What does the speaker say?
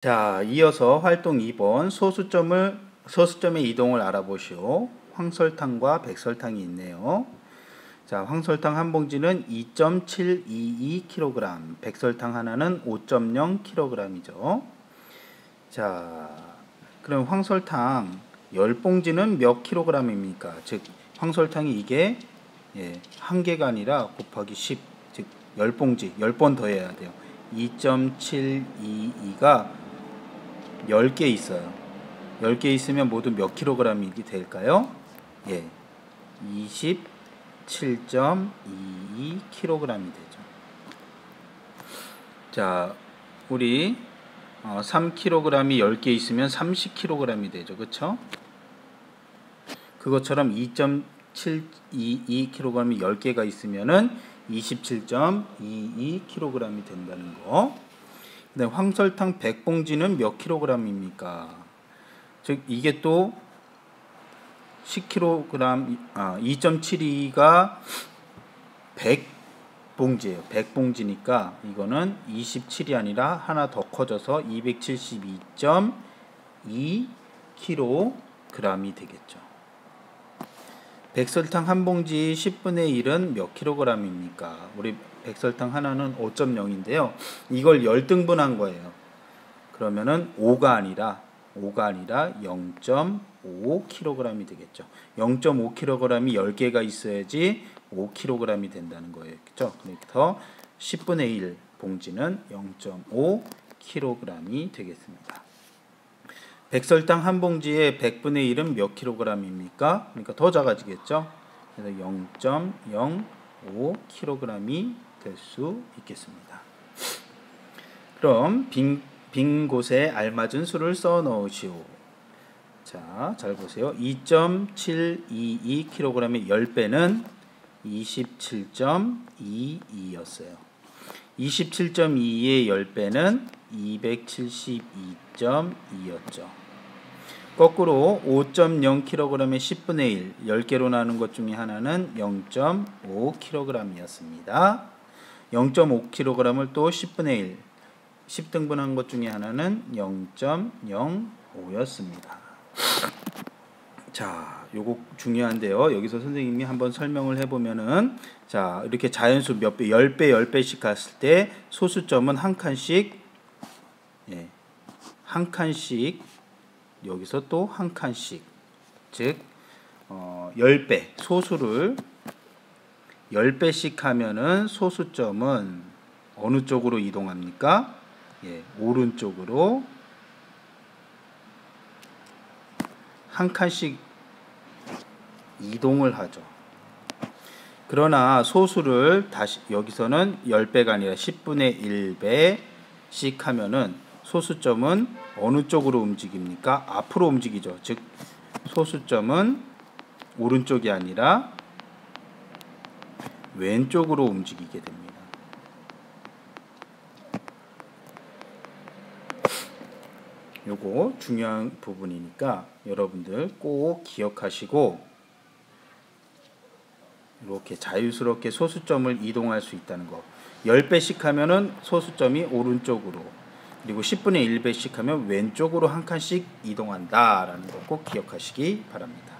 자, 이어서 활동 2번 소수점을 소수점의 이동을 알아보시오. 황설탕과 백설탕이 있네요. 자, 황설탕 한 봉지는 2.722kg, 백설탕 하나는 5.0kg이죠. 자, 그럼 황설탕 10봉지는 몇 킬로그램입니까? 즉 황설탕이 이게 예, 한 개가 아니라 곱하기 10, 즉 10봉지, 10번 더해야 돼요. 2.722가 10개 있어요. 10개 있으면 모두 몇 킬로그램이 될까요? 예. 27.22kg이 되죠. 자, 우리 어, 3kg이 10개 있으면 30kg이 되죠. 그쵸? 그것처럼 2.722kg이 10개가 있으면은 27.22kg이 된다는 거. 네, 황설탕 100봉지는 몇 킬로그램입니까? 즉 이게 또 10kg 아 2.72가 100봉지예요. 100봉지니까 이거는 27이 아니라 하나 더 커져서 272.2kg이 되겠죠. 백설탕 한 봉지 10분의 1은 몇 킬로그램입니까? 우리 백설탕 하나는 5.0인데요. 이걸 열등분한 거예요. 그러면은 5가 아니라 5가 아니라 0.5kg이 되겠죠. 0.5kg이 10개가 있어야지 5kg이 된다는. 그죠? 그래서 10분의 1 봉지는 0.5kg이 되겠습니다. 백설탕 한 봉지에 100분의 1은 몇 킬로그램입니까? 그러니까 더 작아지겠죠? 그래서 0.05kg이 될 수 있겠습니다. 그럼 빈, 빈 곳에 알맞은 수를 써 넣으시오. 자, 잘 보세요. 2.722kg의 10배는 27.22였어요. 27.22의 10배는 272.2였죠. 거꾸로 5.0kg의 10분의 1, 10개로 나눈 것 중에 하나는 0.5kg이었습니다. 0.5kg을 또 10분의 1, 10등분한 것 중에 하나는 0.05였습니다. 자, 요거 중요한데요. 여기서 선생님이 한번 설명을 해보면은 자, 이렇게 자연수 몇 배, 10배, 10배씩 갔을 때 소수점은 한 칸씩 예, 한 칸씩 여기서 또 한 칸씩 즉 어, 10배 소수를 10배씩 하면은 소수점은 어느 쪽으로 이동합니까? 예, 오른쪽으로 한 칸씩 이동을 하죠. 그러나 소수를 다시 여기서는 10배가 아니라 10분의 1배씩 하면은 소수점은 어느 쪽으로 움직입니까? 앞으로 움직이죠. 즉 소수점은 오른쪽이 아니라 왼쪽으로 움직이게 됩니다. 요거 중요한 부분이니까 여러분들 꼭 기억하시고 이렇게 자유스럽게 소수점을 이동할 수 있다는 거. 10배씩 하면은 소수점이 오른쪽으로 그리고 10분의 1배씩 하면 왼쪽으로 한 칸씩 이동한다라는 거 꼭 기억하시기 바랍니다.